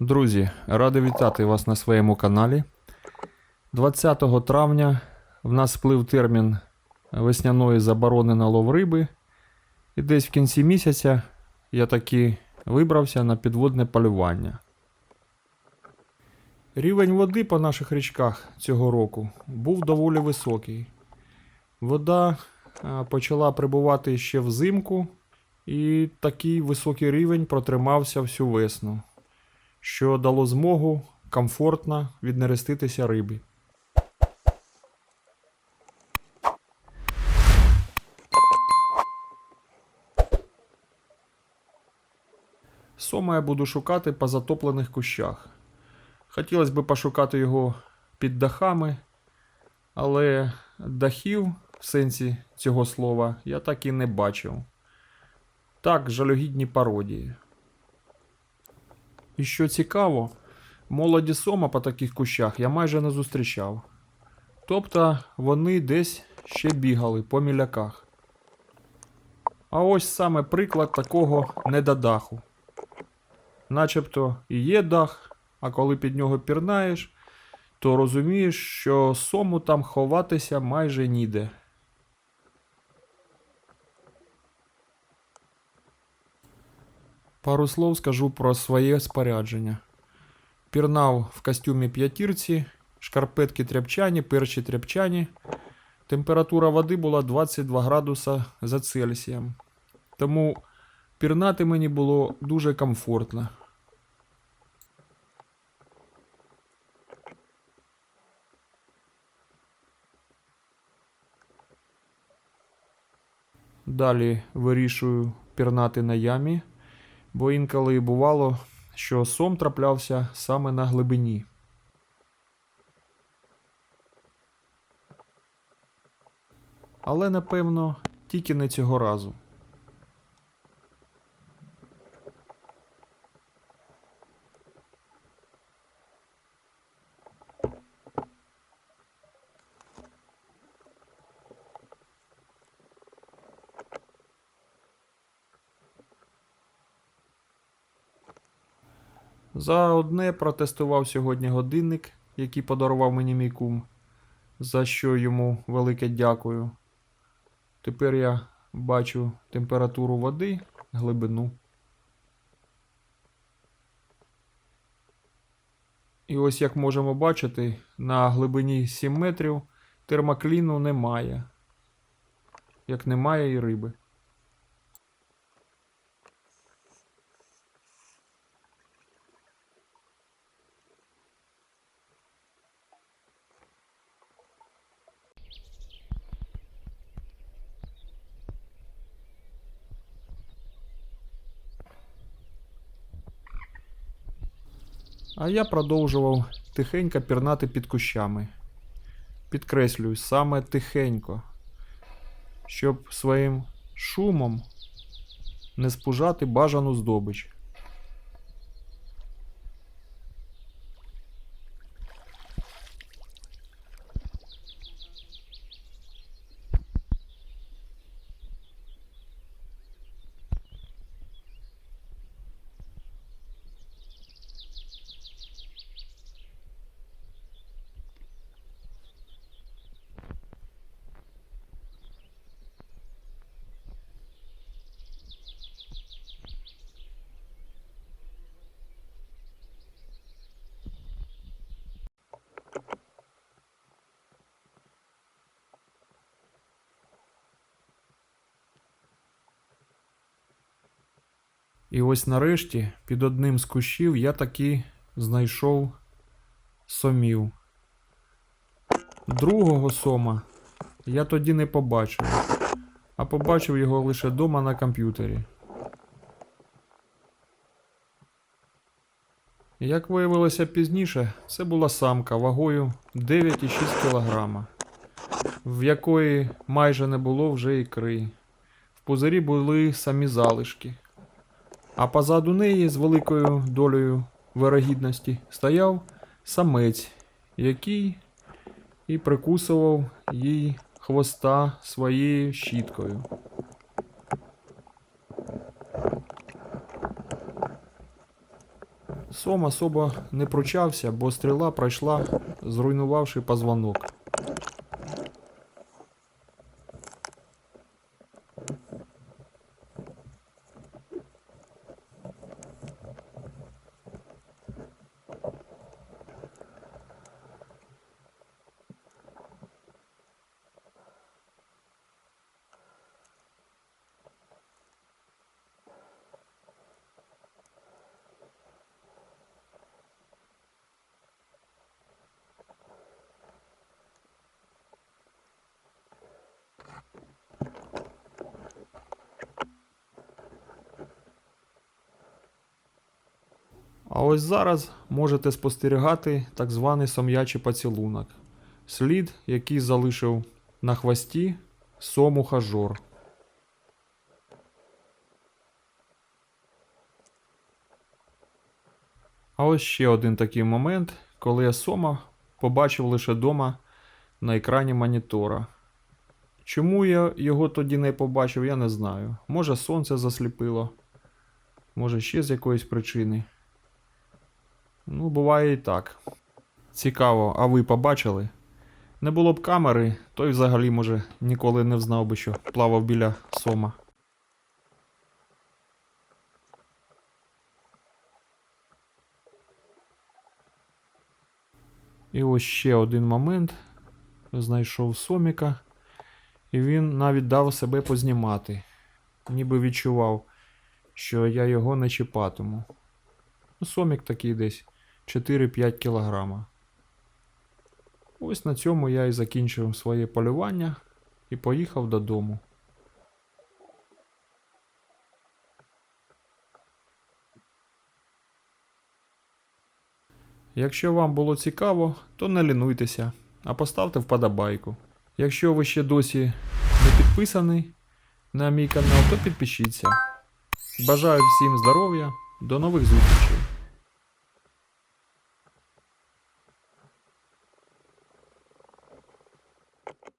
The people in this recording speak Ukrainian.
Друзі, радий вітати вас на своєму каналі. 20 травня в нас сплив термін весняної заборони на лов риби. І десь в кінці місяця я таки вибрався на підводне полювання. Рівень води по наших річках цього року був доволі високий. Вода почала прибувати ще взимку, і такий високий рівень протримався всю весну що дало змогу комфортно віднереститися рибі. Сома я буду шукати по затоплених кущах. Хотілося б пошукати його під дахами, але дахів в сенсі цього слова я так і не бачив. Так, жалюгідні пародії. І що цікаво, молоді сома по таких кущах я майже не зустрічав. Тобто вони десь ще бігали по міляках. А ось саме приклад такого недодаху. Начебто і є дах, а коли під нього пірнаєш, то розумієш, що сому там ховатися майже ніде. Пару слов скажу про своє спорядження. Пірнав в костюмі п'ятірці, шкарпетки тряпчані, перші тряпчані. Температура води була 22 градуса за Цельсієм. Тому пірнати мені було дуже комфортно. Далі вирішую пірнати на ямі бо інколи бувало, що сом траплявся саме на глибині. Але напевно тільки не цього разу. За одне протестував сьогодні годинник, який подарував мені мій кум, за що йому велике дякую. Тепер я бачу температуру води, глибину. І ось як можемо бачити, на глибині 7 метрів термокліну немає. Як немає і риби. А я продовжував тихенько пірнати під кущами. Підкреслюю, саме тихенько, щоб своїм шумом не спужати бажану здобич. І ось нарешті під одним з кущів я таки знайшов сомів. Другого сома я тоді не побачив, а побачив його лише дома на комп'ютері. Як виявилося пізніше, це була самка вагою 9,6 кг, в якої майже не було вже ікри. В пузирі були самі залишки. А позаду неї з великою долею вирогідності стояв самець, який і прикусував їй хвоста своєю щіткою. Сом особо не пручався, бо стріла пройшла, зруйнувавши позвонок. А ось зараз можете спостерігати так званий сом'ячий поцілунок. Слід, який залишив на хвості сом-ухажор. А ось ще один такий момент, коли я сома побачив лише дома на екрані монітора. Чому я його тоді не побачив, я не знаю. Може сонце засліпило, може ще з якоїсь причини. Ну, буває і так. Цікаво, а ви побачили? Не було б камери, той взагалі, може, ніколи не взнав би, що плавав біля сома. І ось ще один момент. Знайшов соміка, і він навіть дав себе познімати. Ніби відчував, що я його не чіпатиму. Ну, Сомік такий десь 4-5 кілограма. Ось на цьому я і закінчив своє полювання і поїхав додому. Якщо вам було цікаво, то не лінуйтеся, а поставте вподобайку. Якщо ви ще досі не підписані на мій канал, то підпишіться. Бажаю всім здоров'я, до нових зустрічей!